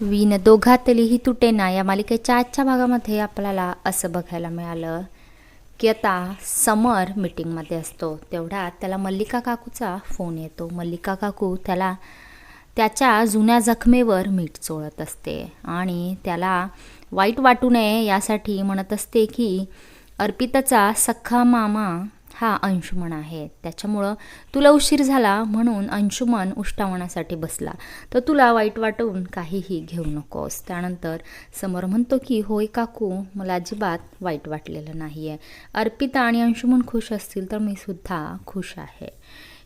Win दोघातलीही तुटेना या मालिकेच्या आजच्या भागामध्ये आपल्याला असं बघायला मिळालं की आता समर मीटिंगमध्ये असतो. तेवढ्यात त्याला मल्लिका काकूचा फोन येतो. मल्लिका काकू त्याला त्याच्या जुन्या जखमेवर मीठ चोळत असते आणि त्याला वाईट वाटू नये यासाठी म्हणत असते की अर्पिताचा सख्खा मामा हा अंशुमन आहे. त्याच्यामुळं तुला उशीर झाला म्हणून अंशुमन उष्टावणासाठी बसला. तर तुला वाईट वाटून काहीही घेऊ नकोस. त्यानंतर समोर म्हणतो की होय काकू मला अजिबात वाईट वाटलेलं नाही आहे अर्पिता आणि अंशुमन खुश असतील तर मी सुद्धा खुश आहे.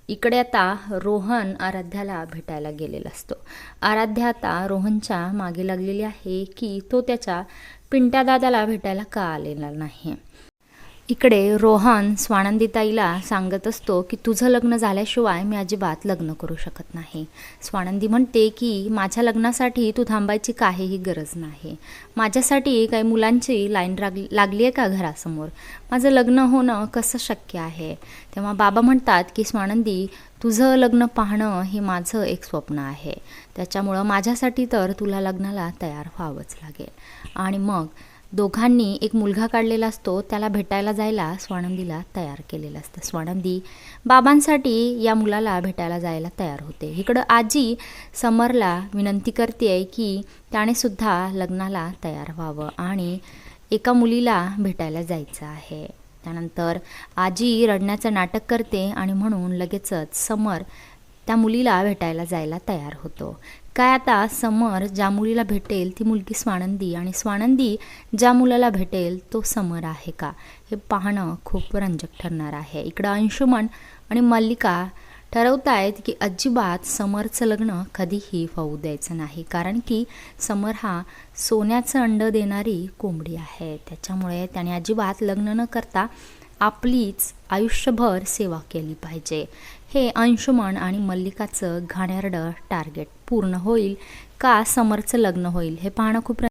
इकडे आता रोहन आराध्याला भेटायला गेलेला असतो. आराध्या आता रोहनच्या मागे लागलेली आहे की तो त्याच्या पिंट्या दादाला भेटायला का आलेला नाही? इकडे रोहन स्वानंदीताईला सांगत असतो की तुझं लग्न झाल्याशिवाय मी अजिबात लग्न करू शकत नाही. स्वानंदी म्हणते की माझ्या लग्नासाठी तू थांबायची काहीही गरज नाही. माझ्यासाठी काही मुलांची लाईन लाग लागली आहे का घरासमोर? माझं लग्न होणं कसं शक्य आहे? तेव्हा बाबा म्हणतात की स्वानंदी तुझं लग्न पाहणं हे माझं एक स्वप्न आहे. त्याच्यामुळं माझ्यासाठी तर तुला लग्नाला तयार व्हावंच लागेल. आणि मग दोघांनी एक मुलगा काढलेला असतो त्याला भेटायला जायला स्वानंदीला तयार केलेलं असतं. स्वानंदी बाबांसाठी या मुलाला भेटायला जायला तयार होते. इकडं आजी समरला विनंती करते की त्याने सुद्धा लग्नाला तयार व्हावं आणि एका मुलीला भेटायला जायचं आहे. त्यानंतर आजी रडण्याचं नाटक करते आणि म्हणून लगेचच समर त्या मुलीला भेटायला जायला तयार होतो. काय आता समर ज्या मुलीला भेटेल ती मुलगी स्वानंदी आणि स्वानंदी ज्या मुलाला भेटेल तो समर आहे का? हे पाहणं खूप रंजक ठरणार आहे. इकडं अंशुमन आणि मल्लिका ठरवत आहेत की अजिबात समरचं लग्न कधीही होऊ द्यायचं नाही कारण की समर हा सोन्याचं अंड देणारी कोंबडी आहे. त्याच्यामुळे त्याने अजिबात लग्न न करता आपलीच आयुष्यभर सेवा केली पाहिजे. हे अंशुमन आणि मल्लिकाचं घाणेरडं टार्गेट पूर्ण होईल का समरचं लग्न होईल हे पाहणं खूप